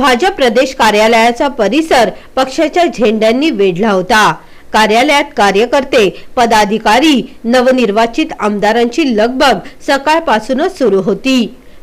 भाजप प्रदेश कार्यालयाचा परिसर पक्षाच्या झेंड्यांनी वेढला होता. कार्यालयात कार्यकर्ते पदाधिकारी नवनिर्वाचित आमदारांची लगबग सकाळपासूनच सुरू होती.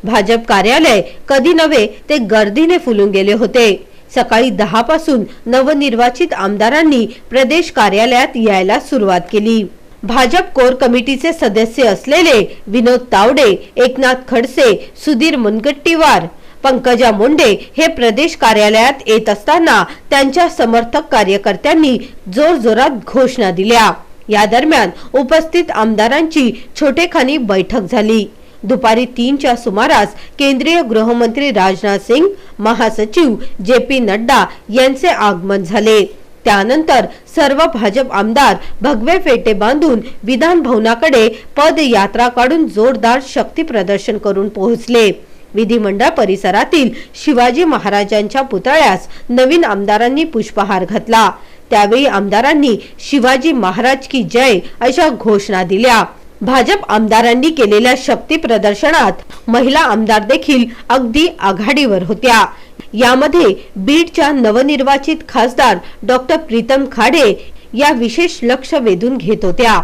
भाजप कार्यालय कधी नव्हे ते गर्दीने फुलून गेले होते. सकाळी दहा पासून नवनिर्वाचित आमदारांनी प्रदेश कार्यालयात यायला सुरुवात केली. भाजप कोर कमिटीचे सदस्य असलेले विनोद तावडे एकनाथ खडसे सुधीर मुनगट्टीवार पंकजा मुंडे हे प्रदेश कार्यालयात येत असताना त्यांच्या समर्थक कार्यकर्त्यांनी जोरजोरात घोषणा दिल्या. या दरम्यान उपस्थित आमदारांची छोटेखानी बैठक झाली. दुपारी तीनच्या सुमारास केंद्रीय गृहमंत्री राजनाथ सिंग महासचिव जे पी नड्डा यांचे आगमन झाले. त्यानंतर सर्व भाजप आमदार भगवे फेटे बांधून विधान भवनाकडे पदयात्रा काढून जोरदार शक्ती प्रदर्शन करून पोहोचले. विधिमंडळ परिसरातील शिवाजी महाराजांच्या पुतळ्यास नवीन आमदारांनी पुष्पहार घातला. त्यावेळी आमदारांनी शिवाजी महाराज की जय अशा घोषणा दिल्या. भाजप आमदारांनी केलेल्या शक्ती प्रदर्शनात महिला आमदार देखील अगदी आघाडीवर होत्या. यामध्ये बीडच्या नवनिर्वाचित खासदार डॉक्टर प्रीतम खाडे या विशेष लक्ष वेधून घेत होत्या.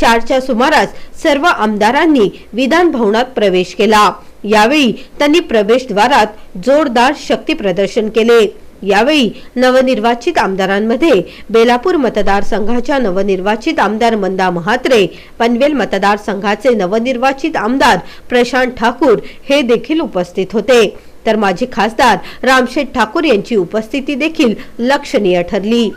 चारच्या सुमारास सर्व आमदारांनी विधान भवनात प्रवेश केला. यावेळी त्यांनी प्रवेशद्वारात जोरदार शक्ती प्रदर्शन केले. यावेळी नवनिर्वाचित आमदारांमध्ये बेलापूर मतदारसंघाच्या नवनिर्वाचित आमदार मंदा महात्रे पनवेल मतदारसंघाचे नवनिर्वाचित आमदार प्रशांत ठाकूर हे देखील उपस्थित होते. तर माजी खासदार रामशेठ ठाकूर यांची उपस्थिती देखील लक्षणीय ठरली.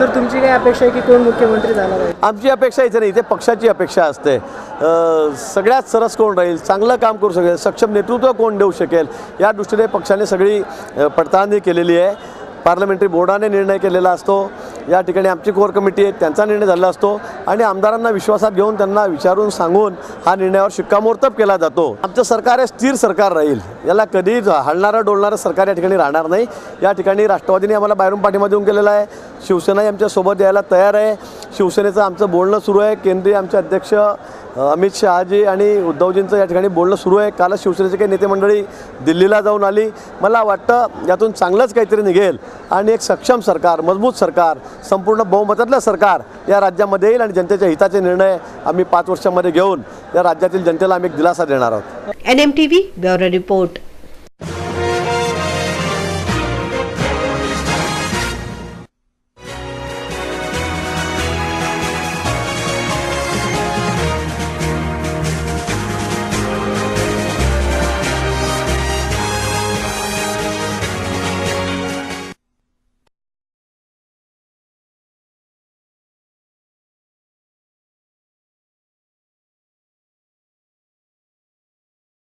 सर तुमची काय अपेक्षा आहे की कोण मुख्यमंत्री झाला पाहिजे? आमची अपेक्षा इथे नाही इथे पक्षाची अपेक्षा असते. अ, सगळ्यात सरस कोण राहील चांगलं काम करू शकेल सक्षम नेतृत्व कोण देऊ शकेल या दृष्टीने पक्षाने सगळी अ, पडताळणी केलेली आहे. पार्लमेंटरी बोर्डाने निर्णय केलेला असतो. या ठिकाणी आमची कोर कमिटी आहे त्यांचा निर्णय झाला असतो. आणि आमदारांना विश्वासात घेऊन त्यांना विचारून सांगून हा निर्णयावर शिक्कामोर्तब केला जातो. आमचं सरकार हे स्थिर सरकार राहील. याला कधी हलणारं डोलणारं सरकार या ठिकाणी राहणार नाही. या ठिकाणी राष्ट्रवादीने आम्हाला बाहेरून पाठिंबा देऊन केलेला आहे. शिवसेनाही आमच्यासोबत यायला तयार आहे. शिवसेनेचं आमचं बोलणं सुरू आहे. केंद्रीय आमचे अध्यक्ष अमित शहाजी आणि उद्धवजींचं या ठिकाणी बोलणं सुरू आहे. कालच शिवसेनेचे काही नेते मंडळी दिल्लीला जाऊन आली. मला वाटतं यातून चांगलंच काहीतरी निघेल. आणि एक सक्षम सरकार मजबूत सरकार संपूर्ण बहुमतातलं सरकार या राज्यामध्ये येईल आणि जनतेच्या हिताचे निर्णय आम्ही पाच वर्षामध्ये घेऊन या राज्यातील जनतेला आम्ही एक दिलासा देणार आहोत. N M T V bureau report.